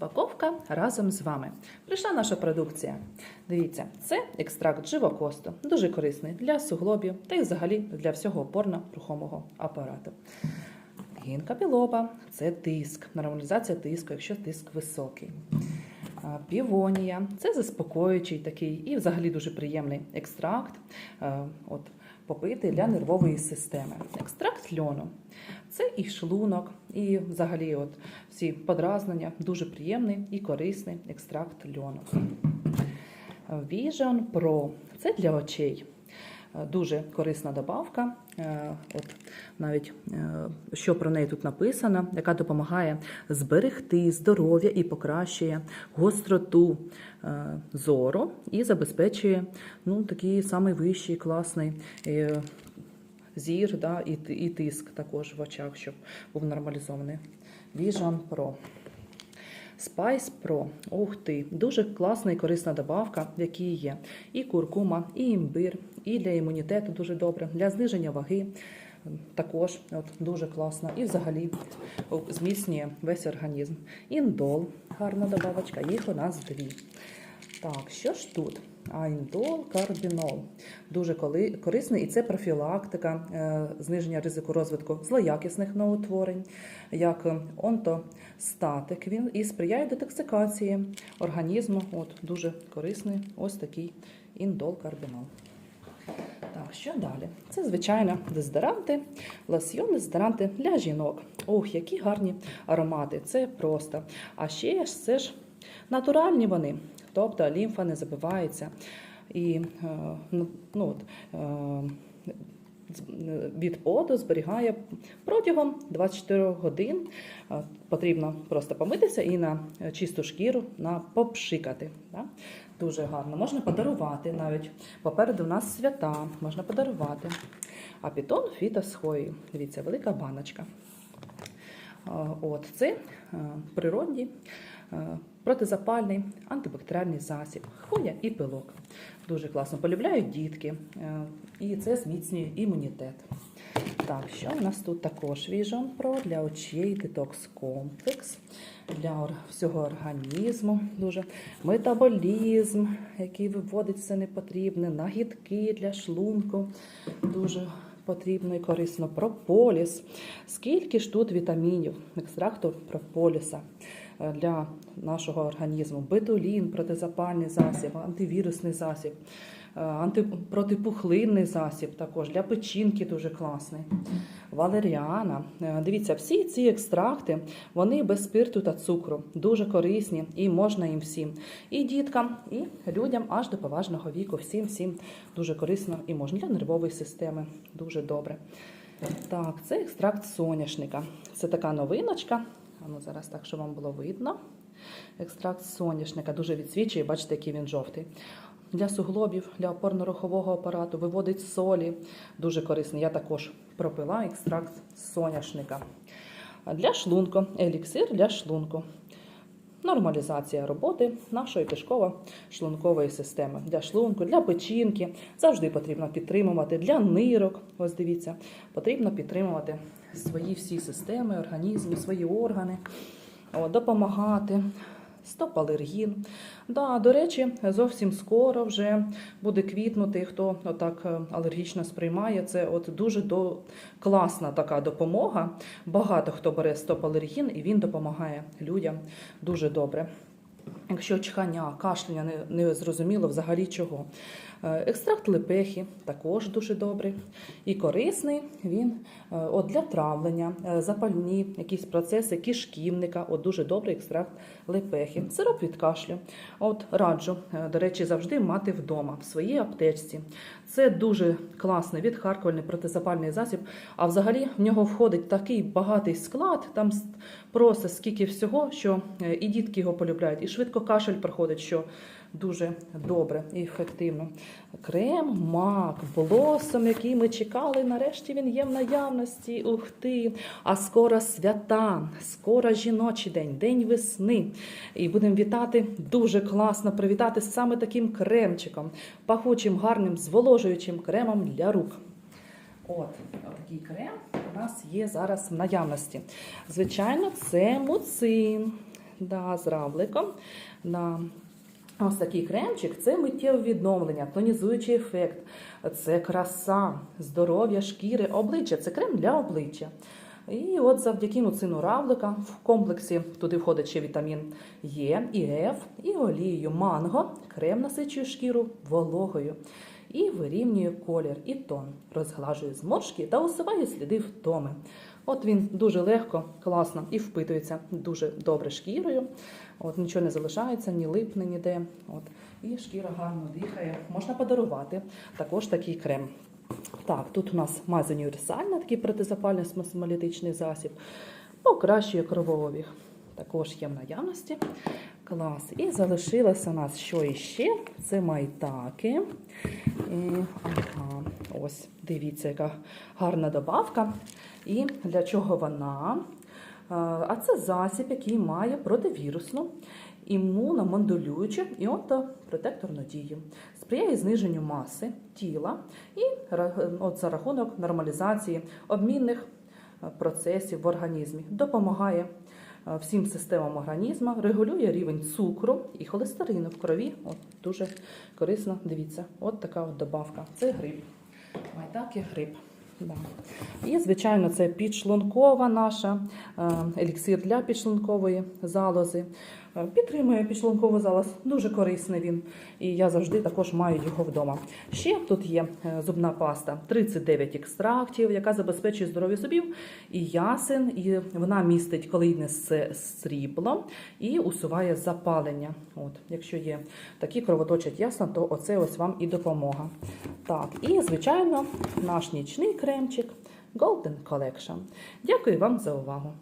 Розпаковка разом з вами. Прийшла наша продукція. Дивіться, це екстракт живокосту, дуже корисний для суглобів та й взагалі для всього опорно-рухомого апарату. Гінка білоба це тиск, нормалізація тиску, якщо тиск високий. Півонія це заспокоюючий такий і взагалі дуже приємний екстракт. е, От, попити для нервової системи. Екстракт льону. Це і шлунок, і взагалі от всі подразнення. Дуже приємний і корисний екстракт льону. Vision Pro це для очей. Е, Дуже корисна добавка. Е, От навіть е, що про неї тут написано, яка допомагає зберегти здоров'я і покращує гостроту зору і забезпечує ну, такий самий вищий класний зір да, і тиск також в очах, щоб був нормалізований. Vision Pro. Spice Pro. Ух ти, дуже класна і корисна добавка, в якій є і куркума, і імбир, і для імунітету дуже добре, для зниження ваги. Також от, дуже класно. І взагалі зміцнює весь організм. Індол, гарна добавочка, їх у нас дві. Так, що ж тут? Аіндол, карбінол. Дуже корисний, і це профілактика, е, зниження ризику розвитку злоякісних новоутворень, як е, онтостатик. Він і сприяє детоксикації організму. От дуже корисний ось такий індол, карбінол. Так, що далі? Це, звичайно, дезодоранти, лосьйон дезодоранти для жінок. Ох, які гарні аромати. Це просто. А ще ж це ж натуральні вони. Тобто лімфа не забивається. І е, ну, ну, от, е, від поду зберігає протягом 24 годин. Е, Потрібно просто помитися і на чисту шкіру на попшикати. Да? Дуже гарно. Можна подарувати навіть. Попереду у нас свята, можна подарувати. А пітон фітосхої. Дивіться, велика баночка. От це природній е, протизапальний антибактеріальний засіб, хвоя і пилок. Дуже класно полюбляють дітки, е, і це зміцнює імунітет. Так, що у нас тут також Vision Pro для очей, детокс комплекс для всього організму. Дуже метаболізм, який виводить все непотрібне, нагідки для шлунку. Дуже потрібно і корисно. Прополіс. Скільки ж тут вітамінів, екстракту прополіса е, для нашого організму? Бетулін, протизапальний засіб, антивірусний засіб, е, антипротипухлинний засіб також для печінки дуже класний. Валеріана. Е, Дивіться, всі ці екстракти вони без спирту та цукру, дуже корисні і можна їм всім. І діткам, і людям аж до поважного віку. Всім всім дуже корисно і можна для нервової системи. Дуже добре. Так, це екстракт соняшника. Це така новиночка. А ну зараз так, щоб вам було видно. Екстракт соняшника дуже відсвічує, бачите, який він жовтий. Для суглобів, для опорно-рухового апарату, виводить солі. Дуже корисний. Я також пропила екстракт соняшника. Для шлунку, еліксир для шлунку. Нормалізація роботи нашої кишково-шлункової системи. Для шлунку, для печінки завжди потрібно підтримувати. Для нирок, ось дивіться, потрібно підтримувати свої всі системи, організми, свої органи, О, допомагати. Стоп-алергін. Да, до речі, зовсім скоро вже буде квітнути. Хто отак е, алергічно сприймає, це от дуже до... класна така допомога. Багато хто бере стоп-алергін і він допомагає людям дуже добре. Якщо чхання, кашляння не, не зрозуміло взагалі чого. Е, Екстракт лепехи також дуже добрий і корисний. Він е, от для травлення, е, запальні якісь процеси кишківника. От дуже добрий екстракт лепехи. Сироп від кашлю. От раджу, до речі, завжди мати вдома в своїй аптечці. Це дуже класний відхаркувальний протизапальний засіб. А взагалі в нього входить такий багатий склад, там просто скільки всього, що е, і дітки його полюбляють, і швидко кашель проходить, що дуже добре і ефективно. Крем, мак, блосом, який ми чекали. Нарешті він є в наявності. Ух ти! А скоро свята, скоро жіночий день, день весни. І будемо вітати дуже класно привітати саме таким кремчиком, пахучим, гарним, зволожуючим кремом для рук. От такий крем у нас є зараз в наявності. Звичайно, це муцин. да, з равликом. Да. Ось такий кремчик це миттєве відновлення, тонізуючий ефект, це краса, здоров'я шкіри, обличчя. Це крем для обличчя. І от завдяки муцину равлика в комплексі туди входить ще вітамін Е і Ф, і олією манго, крем насичує шкіру вологою. І вирівнює колір і тон, розглажує зморшки та усуває сліди втоми. От він дуже легко, класно і впитується дуже добре шкірою. От нічого не залишається, ні липне ніде. От і шкіра гарно дихає. Можна подарувати також такий крем. Так, тут у нас мазь універсальна, такий протизапальний смосмолітичний засіб, покращує кровообіг. Також є в наявності. Клас. І залишилося у нас що іще? Це майтаки. І, ага, ось, дивіться, яка гарна добавка. І для чого вона? А це засіб, який має противірусну, імуномодулюючу і протекторну дію. Сприяє зниженню маси тіла і от за рахунок нормалізації обмінних процесів в організмі. Допомагає всім системам організму, регулює рівень цукру і холестерину в крові. От дуже корисно. Дивіться, от така от добавка. Це гриб. Майдак і гриб. Да. І, звичайно, це підшлункова наша, е, еліксир для підшлункової залози. Е, Підтримує підшлункову залоз, дуже корисний він. І я завжди також маю його вдома. Ще тут є е, зубна паста 39 екстрактів, яка забезпечує здоров'я зубів і ясен. І вона містить колійне срібло і усуває запалення. От, якщо є такі кровоточать ясно, то оце ось вам і допомога. Так, і звичайно, наш нічний кремчик Golden Collection. Дякую вам за увагу.